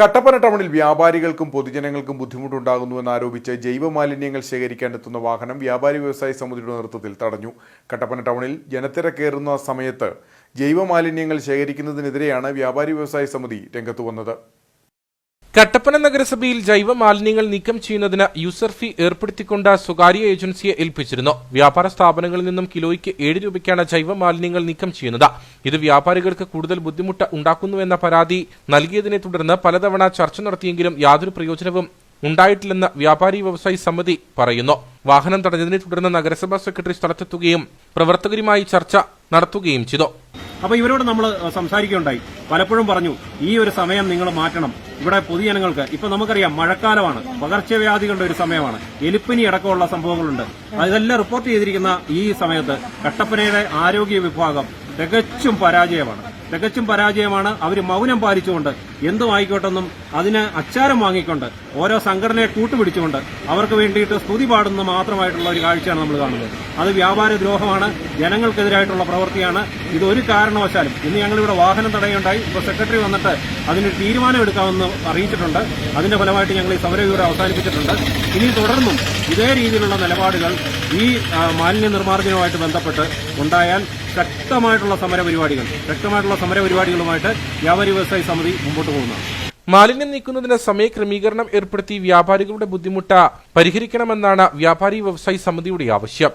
കട്ടപ്പന ടൗണിൽ വ്യാപാരികൾക്കും പൊതുജനങ്ങൾക്കും ബുദ്ധിമുട്ടുണ്ടാകുന്നുവെന്ന് ആരോപിച്ച് ജൈവമാലിന്യങ്ങൾ ശേഖരിക്കാനെത്തുന്ന വാഹനം വ്യാപാരി വ്യവസായ സമിതിയുടെ നേതൃത്വത്തിൽ തടഞ്ഞു. കട്ടപ്പന ടൗണിൽ ജനത്തിരക്കേറുന്ന സമയത്ത് ജൈവമാലിന്യങ്ങൾ ശേഖരിക്കുന്നതിനെതിരെയാണ് വ്യാപാരി വ്യവസായ സമിതി രംഗത്തു വന്നത്. കട്ടപ്പന നഗരസഭയിൽ ജൈവ മാലിന്യങ്ങൾ നീക്കം ചെയ്യുന്നതിന് യൂസർ ഫീ ഏർപ്പെടുത്തിക്കൊണ്ട് സ്വകാര്യ ഏജൻസിയെ ഏൽപ്പിച്ചിരുന്നു. വ്യാപാര സ്ഥാപനങ്ങളിൽ നിന്നും കിലോയ്ക്ക് ഏഴ് രൂപയ്ക്കാണ് ജൈവ മാലിന്യങ്ങൾ നീക്കം ചെയ്യുന്നത്. ഇത് വ്യാപാരികൾക്ക് കൂടുതൽ ബുദ്ധിമുട്ട് ഉണ്ടാക്കുന്നുവെന്ന പരാതി നൽകിയതിനെ തുടർന്ന് പലതവണ ചർച്ച നടത്തിയെങ്കിലും യാതൊരു പ്രയോജനവും ഉണ്ടായിട്ടില്ലെന്ന് വ്യാപാരി വ്യവസായി സമിതി പറയുന്നു. വാഹനം തടഞ്ഞതിനെ തുടർന്ന് നഗരസഭാ സെക്രട്ടറി സ്ഥലത്തെത്തുകയും പ്രവർത്തകരുമായി ചർച്ച നടത്തുകയും ചെയ്തു. അപ്പൊ ഇവരോട് നമ്മൾ സംസാരിക്കുകയുണ്ടായി. പലപ്പോഴും പറഞ്ഞു ഈ ഒരു സമയം നിങ്ങൾ മാറ്റണം. ഇവിടെ പൊതുജനങ്ങൾക്ക് ഇപ്പൊ നമുക്കറിയാം മഴക്കാലമാണ് പകർച്ചവ്യാധികളുടെ ഒരു സമയമാണ് എലിപ്പനി അടക്കമുള്ള സംഭവങ്ങളുണ്ട്. അതെല്ലാം റിപ്പോർട്ട് ചെയ്തിരിക്കുന്ന ഈ സമയത്ത് കട്ടപ്പനയുടെ ആരോഗ്യ വിഭാഗം തികച്ചും പരാജയമാണ്. തികച്ചും പരാജയമാണ്. അവർ മൗനം പാലിച്ചുകൊണ്ട് എന്തും ആയിക്കോട്ടെന്നും അതിന് അച്ചാരം വാങ്ങിക്കൊണ്ട് ഓരോ സംഘടനയെ കൂട്ടുപിടിച്ചുകൊണ്ട് അവർക്ക് വേണ്ടിയിട്ട് സ്തുതി പാടുന്ന മാത്രമായിട്ടുള്ള ഒരു കാഴ്ചയാണ് നമ്മൾ കാണുന്നത്. അത് വ്യാപാര ദ്രോഹമാണ് ജനങ്ങൾക്കെതിരായിട്ടുള്ള പ്രവൃത്തിയാണ്. ഇത് ഒരു കാരണവശാലും ഇന്ന് ഞങ്ങളിവിടെ വാഹനം തടയുണ്ടായി ഇപ്പോൾ സെക്രട്ടറി വന്നിട്ട് അതിന് തീരുമാനമെടുക്കാമെന്ന് അറിയിച്ചിട്ടുണ്ട്. അതിന്റെ ഫലമായിട്ട് ഞങ്ങൾ ഈ സമരവിവരം അവസാനിപ്പിച്ചിട്ടുണ്ട്. ഇനി തുടർന്നും ഇതേ രീതിയിലുള്ള നിലപാടുകൾ ഈ മാലിന്യ നിർമ്മാർജനവുമായിട്ട് ബന്ധപ്പെട്ട് ഉണ്ടായാൽ ശക്തമായിട്ടുള്ള സമരപരിപാടികൾ ശക്തമായിട്ടുള്ള സമരപരിപാടികളുമായിട്ട് വ്യാപാരി വ്യവസായ സമിതി മുമ്പോട്ട് പോകുന്നതാണ് മാലിന്യം നീക്കുന്നതിന് സമയക്രമീകരണം ഏർപ്പെടുത്തി വ്യാപാരികളുടെ ബുദ്ധിമുട്ട് പരിഹരിക്കണമെന്നാണ് വ്യാപാരി വ്യവസായി സമിതിയുടെ ആവശ്യം.